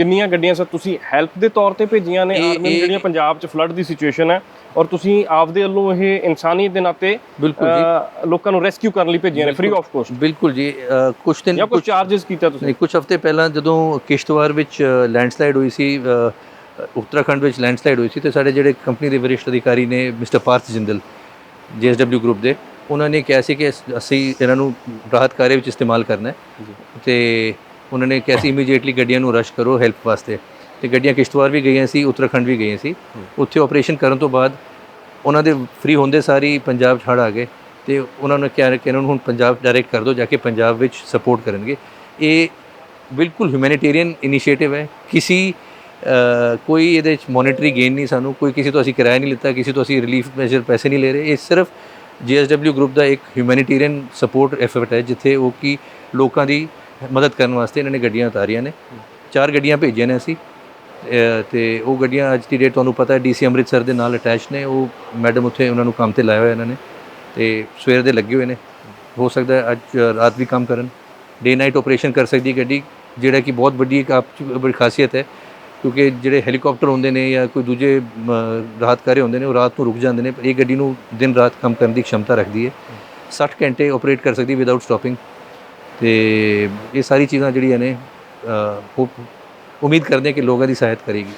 ਕਿੰਨੀਆਂ ਗੱਡੀਆਂ ਸਰ ਤੁਸੀਂ ਹੈਲਪ ਦੇ ਤੌਰ ਤੇ ਭੇਜੀਆਂ ਨੇ? ਆਰਮੀ ਜਿਹੜੀਆਂ ਪੰਜਾਬ 'ਚ ਫਲੱਡ ਦੀ ਸਿਚੁਏਸ਼ਨ ਹੈ ਔਰ ਤੁਸੀਂ ਆਪਦੇ ਵੱਲੋਂ ਇਹ ਇਨਸਾਨੀਅਤ ਦੇ ਨਾਤੇ ਬਿਲਕੁਲ ਜੀ। ਅਹ, ਲੋਕਾਂ ਨੂੰ ਰੈਸਕਿਊ ਕਰਨ ਲਈ ਭੇਜੀਆਂ ਨੇ ਫ੍ਰੀ ਆਫ ਕੋਸਟ ਬਿਲਕੁਲ ਜੀ ਕੁਛ ਦਿਨ ਜਾਂ ਕੁਝ ਚਾਰजेस ਕੀਤਾ ਤੁਸੀਂ? ਕੁਝ ਹਫ਼ਤੇ ਪਹਿਲਾਂ ਜਦੋਂ ਕਿਸ਼ਤਵਾੜ ਵਿੱਚ ਲੈਂਡਸਲਾਈਡ ਹੋਈ ਸੀ ਉੱਤਰਾਖੰਡ ਵਿੱਚ ਲੈਂਡਸਲਾਈਡ ਹੋਈ ਸੀ ਤੇ ਸਾਡੇ ਜਿਹੜੇ ਕੰਪਨੀ ਦੇ ਵਰਿਸ਼ਟ ਅਧਿਕਾਰੀ ਨੇ mister Parth Jindal JSW group ਦੇ ਉਹਨਾਂ ਨੇ ਕਿਹਾ ਸੀ ਕਿ ਅਸ- ਇਹਨਾਂ ਨੂੰ ਰਾਹਤ ਕਾਰਜ ਵਿੱਚ ਇਸਤੇਮਾਲ ਕਰਨਾ ਹੈ। ਤੇ ਉਹਨਾਂ ਨੇ ਕਿਹਾ ਸੀ ਇਮੀਡੀਏਟਲੀ ਗੱਡੀਆਂ ਨੂੰ ਰਸ਼ ਕਰੋ ਹੈਲਪ ਵਾਸਤੇ। ਤੇ ਗੱਡੀਆਂ ਕਿਸ਼ਤਵਾੜ ਵੀ ਗਈਆਂ ਸੀ ਉੱਤਰਾਖੰਡ ਵੀ ਗਈਆਂ ਸੀ। ਉੱਥੇ ਆਪਰੇਸ਼ਨ ਕਰਨ ਤੋਂ ਬਾਅਦ ਉਹਨਾਂ ਦੇ ਫ੍ਰੀ ਹੁੰਦੇ ਸਾਰੀ ਪੰਜਾਬ ਹੜ੍ਹ ਆ ਗਏ। ਤੇ ਉਹਨਾਂ ਨੇ ਕਿਹਾ ਕਿ ਇਹਨਾਂ ਨੂੰ ਹੁਣ ਪੰਜਾਬ ਡਾਇਰੈਕਟ ਕਰ ਦਿਓ ਜਾ ਕੇ ਪੰਜਾਬ ਵਿੱਚ ਸਪੋਰਟ ਕਰਨਗੇ। ਇਹ ਬਿਲਕੁਲ ਹਿਊਮੈਨਿਟੇਰੀਅਨ ਇਨੀਸ਼ੀਏਟਿਵ ਹੈ। ਕਿਸੇ ਕੋਈ ਇਹਦੇ ਵਿੱਚ ਮੋਨਿਟਰੀ ਗੇਨ ਨਹੀਂ ਸਾਨੂੰ। ਕੋਈ ਕਿਸੇ ਤੋਂ ਅਸੀਂ ਕਿਰਾਇਆ ਨਹੀਂ ਲਿੱਤਾ ਕਿਸੇ ਤੋਂ ਅਸੀਂ ਰਿਲੀਫ ਮੈਜਰ ਪੈਸੇ ਨਹੀਂ ਲੈ ਰਹੇ। ਇਹ ਸਿਰਫ ਜੀਐਸਡਬਲਯੂ ਗਰੁੱਪ ਦਾ ਇੱਕ ਹਿਊਮੈਨਿਟੇਰੀਅਨ ਸਪੋਰਟ ਐਫਰਟ ਹੈ ਜਿੱਥੇ ਉਹ ਕੀ ਲੋਕਾਂ ਦੀ ਮਦਦ ਕਰਨ ਵਾਸਤੇ ਇਹਨਾਂ ਨੇ ਗੱਡੀਆਂ ਉਤਾਰੀਆਂ ਨੇ। ਚਾਰ ਗੱਡੀਆਂ ਭੇਜੀਆਂ ਨੇ ਅਸੀਂ। ਅ, ਤੇ ਉਹ ਗੱਡੀਆਂ ਅੱਜ ਦੀ ਡੇਟ ਤੁਹਾਨੂੰ ਪਤਾ ਹੈ ਡੀਸੀ ਅੰਮ੍ਰਿਤਸਰ ਦੇ ਨਾਲ ਅਟੈਚ ਨੇ। ਉਹ ਮੈਡਮ ਉੱਥੇ ਉਹਨਾਂ ਨੂੰ ਕੰਮ ਤੇ ਲਾਇਆ ਹੋਇਆ ਇਹਨਾਂ ਨੇ। ਤੇ ਸਵੇਰ ਦੇ ਲੱਗੇ ਹੋਏ ਨੇ। ਹੋ ਸਕਦਾ ਹੈ ਅੱਜ ਰਾਤ ਵੀ ਕੰਮ ਕਰਨ। ਡੇ ਨਾਈਟ ਆਪਰੇਸ਼ਨ ਕਰ ਸਕਦੀ ਗੱਡੀ ਜਿਹੜਾ ਕਿ ਬਹੁਤ ਵੱਡੀ ਇੱਕ ਆਪ 'ਚ ਖਾਸੀਅਤ ਹੈ। ਕਿਉਂਕਿ ਜਿਹੜੇ ਹੈਲੀਕਾਪਟਰ ਹੁੰਦੇ ਨੇ ਜਾਂ ਕੋਈ ਦੂਜੇ ਅਮ, ਹੁੰਦੇ ਨੇ ਉਹ ਰਾਤ ਨੂੰ ਰੁਕ ਜਾਂਦੇ ਨੇ। ਪਰ ਇਹ ਗੱਡੀ ਨੂੰ ਦਿਨ ਰਾਤ ਕੰਮ ਕਰਨ ਦੀ ਖਮਤਾ ਰੱਖਦੀ ਹੈ। 60 ਘੰਟੇ ਆਪਰੇਟ ਕਰ ਸਕਦੀ ਵਿਦਆਊਟ ਸਟਾਪਿੰਗ ਤੇ ਇਹ ਸਾਰੀ ਚੀਜ਼ਾਂ ਜਿਹੜੀਆਂ ਨੇ ਅ, ਉਮੀਦ ਕਰਦੇ ਹਾਂ ਕਿ ਲੋਕਾਂ ਦੀ ਸਹਾਇਤਾ ਕਰੇਗੀ।